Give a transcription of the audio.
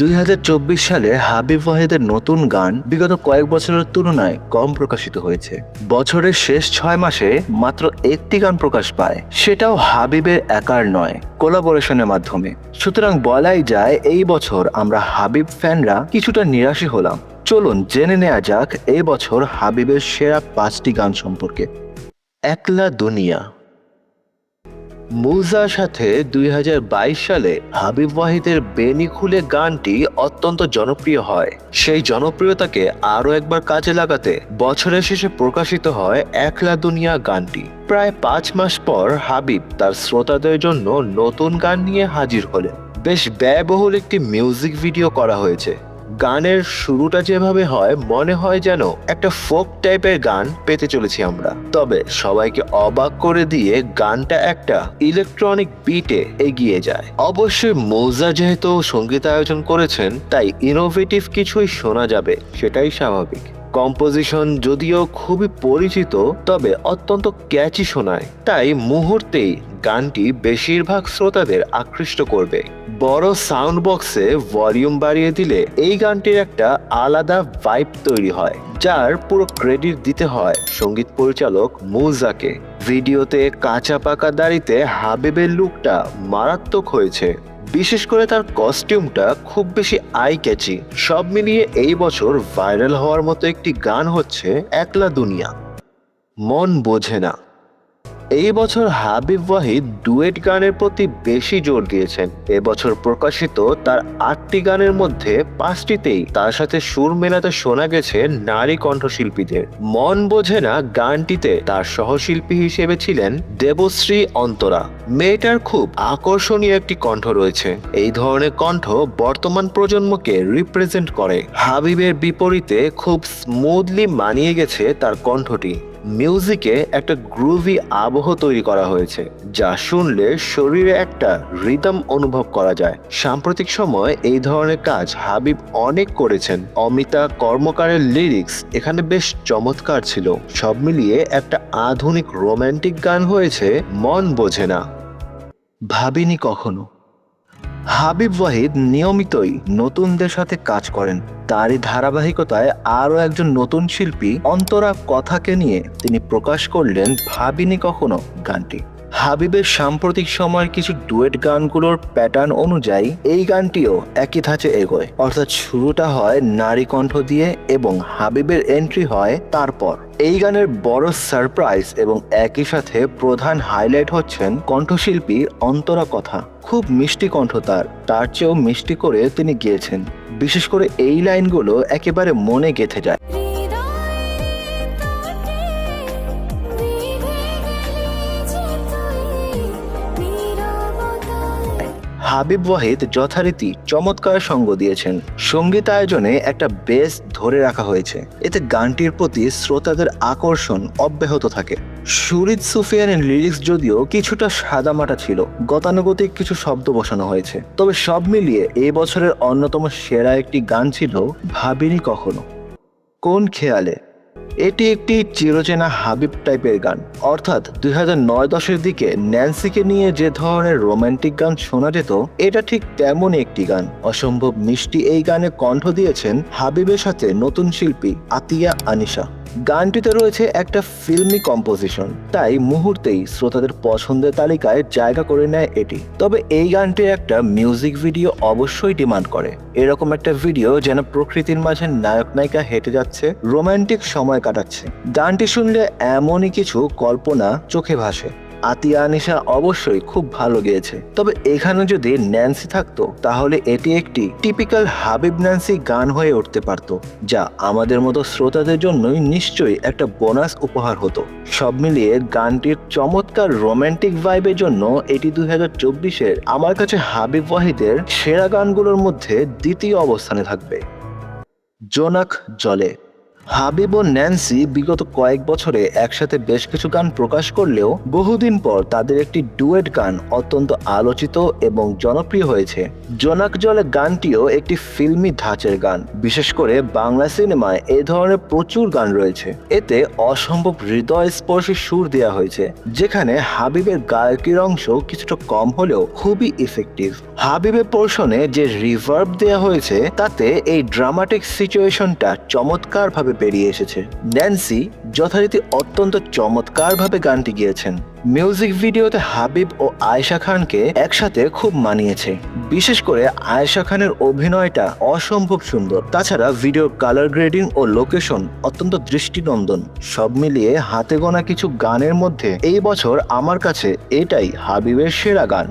দুই হাজার চব্বিশ সালে হাবিব ওয়াহিদের নতুন গান বিগত কয়েক বছরের তুলনায় কম প্রকাশিত হয়েছে। বছরের শেষ ছয় মাসে মাত্র একটি গান প্রকাশ পায়। সেটাও হাবিবের একার নয়, কোলাবোরেশনের মাধ্যমে। সুতরাং বলাই যায়, এই বছর আমরা হাবিব ফ্যানরা কিছুটা নিরাশী হলাম। চলুন জেনে নেওয়া যাক, এই বছর হাবিবের সেরা পাঁচটি গান সম্পর্কে। একলা দুনিয়া। মুজার সাথে দুই হাজার বাইশ সালে হাবিব ওয়াহিদের বেনি খুলে গানটি অত্যন্ত জনপ্রিয় হয়। সেই জনপ্রিয়তাকে আরও একবার কাজে লাগাতে বছরের শেষে প্রকাশিত হয় একলা দুনিয়া গানটি। প্রায় পাঁচ মাস পর হাবিব তার শ্রোতাদের জন্য নতুন গান নিয়ে হাজির হলেন। বেশ ব্যয়বহুল একটি মিউজিক ভিডিও করা হয়েছে। গানের শুরুটা যেভাবে হয়, মনে হয় যেন একটা ফোক টাইপের গান পেতে চলেছি আমরা। তবে সবাইকে অবাক করে দিয়ে গানটা একটা ইলেকট্রনিক বিটে এগিয়ে যায়। অবশ্যই মৌজা যেহেতু সংগীত আয়োজন করেছেন, তাই ইনোভেটিভ কিছুই শোনা যাবে, সেটাই স্বাভাবিক। কম্পোজিশন যদিও খুবই পরিচিত, তবে অত্যন্ত ক্যাচি শোনায়। তাই মুহূর্তেই গানটি বেশিরভাগ শ্রোতাদের আকৃষ্ট করবে। বড় সাউন্ড বক্সে ভলিউম বাড়িয়ে দিলে এই গানটির একটা আলাদা ভাইব তৈরি হয়, যার পুরো ক্রেডিট দিতে হয় সংগীত পরিচালক মুজাকে ভিডিওতে কাঁচা পাকা দাড়িতে হাবিবের লুকটা মারাত্মক হয়েছে। বিশেষ করে তার কস্টিউমটা খুব বেশি আই ক্যাচি সব মিলিয়ে এই বছর ভাইরাল হওয়ার মতো একটি গান হচ্ছে একলা দুনিয়া। মন বোঝে না। এই বছর হাবিব ওয়াহিদ ডুয়েট গানের প্রতি বেশি জোর দিয়েছেন। এবছর প্রকাশিত তার আটটি গানের মধ্যে পাঁচটিতেই তার সাথে সুর মেলাতে শোনা গেছে নারী কণ্ঠশিল্পীদের। মন বোঝে না গানটিতে তার সহশিল্পী হিসেবে ছিলেন দেবশ্রী অন্তরা। মেয়েটার খুব আকর্ষণীয় একটি কণ্ঠ রয়েছে। এই ধরনের কণ্ঠ বর্তমান প্রজন্মকে রিপ্রেজেন্ট করে। হাবিবের বিপরীতে খুব স্মুথলি মানিয়ে গেছে তার কণ্ঠটি। মিউজিকে একটা গ্রুভি আবহ তৈরি করা হয়েছে, যা শুনলে শরীরে একটা রিদম অনুভব করা যায়। সাম্প্রতিক সময় এই ধরনের কাজ হাবিব অনেক করেছেন। অমিতা কর্মকারের লিরিক্স এখানে বেশ চমৎকার ছিল। সব মিলিয়ে একটা আধুনিক রোম্যান্টিক গান হয়েছে, মন বোঝে না। ভাবিনি কখনো। হাবিব ওয়াহিদ নিয়মিতই নতুনদের সাথে কাজ করেন। তারই ধারাবাহিকতায় আরও একজন নতুন শিল্পী অন্তরা কথাকে নিয়ে তিনি প্রকাশ করলেন ভাবিনি কখনো গানটি। হাবিবের সাম্প্রতিক সময়ের কিছু ডুয়েট গানগুলোর প্যাটার্ন অনুযায়ী এই গানটিও একই ধাঁচে এগোয়। অর্থাৎ শুরুটা হয় নারী কণ্ঠ দিয়ে এবং হাবিবের এন্ট্রি হয় তারপর। এই গানের বড় সারপ্রাইজ এবং একই সাথে প্রধান হাইলাইট হচ্ছেন কণ্ঠশিল্পী অন্তরা কথা। খুব মিষ্টি কণ্ঠ তার তার চেয়েও মিষ্টি করে তিনি গিয়েছেন। বিশেষ করে এই লাইনগুলো একেবারে মনে গেঁথে যায়। হাবিব ওয়াহিদ যথারীতি চমৎকার সঙ্গ দিয়েছেন। সংগীত আয়োজনে একটা বেস ধরে রাখা হয়েছে। এতে গানটির প্রতি শ্রোতাদের আকর্ষণ অব্যাহত থাকে। সুরিদ সুফিয়ানের লিরিক্স যদিও কিছুটা সাদামাটা ছিল, গতানুগতিক কিছু শব্দ বসানো হয়েছে। তবে সব মিলিয়ে এই বছরের অন্যতম সেরা একটি গান ছিল ভাবিনি কখনো। কোন খেয়ালে? এটি একটি চিরচেনা হাবিব টাইপের গান। অর্থাৎ দুই হাজার নয় দশের দিকে ন্যান্সিকে নিয়ে যে ধরনের রোমান্টিক গান শোনা যেত, এটা ঠিক তেমনই একটি গান। অসম্ভব মিষ্টি এই গানে কণ্ঠ দিয়েছেন হাবিবের সাথে নতুন শিল্পী আতিয়া আনিশা। গানটিতে রয়েছে একটা ফিল্মি কম্পোজিশন, তাই মুহূর্তেই শ্রোতাদের পছন্দের তালিকায় জায়গা করে নেয় এটি। তবে এই গানটির একটা মিউজিক ভিডিও অবশ্যই ডিমান্ড করে। এরকম একটা ভিডিও যেন প্রকৃতির মাঝে নায়ক নায়িকা হেঁটে যাচ্ছে রোম্যান্টিক সময় কাটাচ্ছে। গানটি শুনলে এমনই কিছু কল্পনা চোখে ভাসে। আতিয়া আনিশা অবশ্যই খুব ভালো গেয়েছে। তবে এখানে যদি ন্যান্সি থাকতো, তাহলে এটি একটি টিপিক্যাল হাবিব ন্যান্সি গান হয়ে উঠতে পারত, যা আমাদের মতো শ্রোতাদের জন্যই নিশ্চয়ই একটা বোনাস উপহার হতো। সব মিলিয়ে গানটির চমৎকার রোম্যান্টিক ভাইবের জন্য এটি দুই হাজার চব্বিশের আমার কাছে হাবিব ওয়াহিদের সেরা গানগুলোর মধ্যে দ্বিতীয় অবস্থানে থাকবে। জোনাক জলে। হাবিব ও ন্যান্সি বিগত কয়েক বছরে একসাথে বেশ কিছু গান প্রকাশ করলেও বহুদিন পর তাদের একটি ডুয়েট গান অত্যন্ত আলোচিত এবং জনপ্রিয় হয়েছে। জোনাক জলে গানটিও একটি ফিল্মি ধাঁচের গান। বিশেষ করে বাংলা সিনেমায় এ ধরনের প্রচুর গান রয়েছে। এতে অসম্ভব হৃদয় স্পর্শী সুর দেওয়া হয়েছে, যেখানে হাবিবের গায়কের অংশ কিছুটা কম হলেও খুবই ইফেক্টিভ হাবিবের পোর্শনে যে রিভার্ব দেওয়া হয়েছে, তাতে এই ড্রামাটিক সিচুয়েশনটা চমৎকারভাবে বেরিয়ে এসেছে। ন্যান্সি যথারীতি অত্যন্ত চমৎকারভাবে গানটি গিয়েছেন। মিউজিক ভিডিওতে হাবিব ও আয়েশা খানকে একসাথে খুব মানিয়েছে। বিশেষ করে আয়েশা খানের অভিনয়টা অসম্ভব সুন্দর। তাছাড়া ভিডিও কালার গ্রেডিং ও লোকেশন অত্যন্ত দৃষ্টিনন্দন। সব মিলিয়ে হাতে গোনা কিছু গানের মধ্যে এই বছর আমার কাছে এটাই হাবিবের সেরা গান।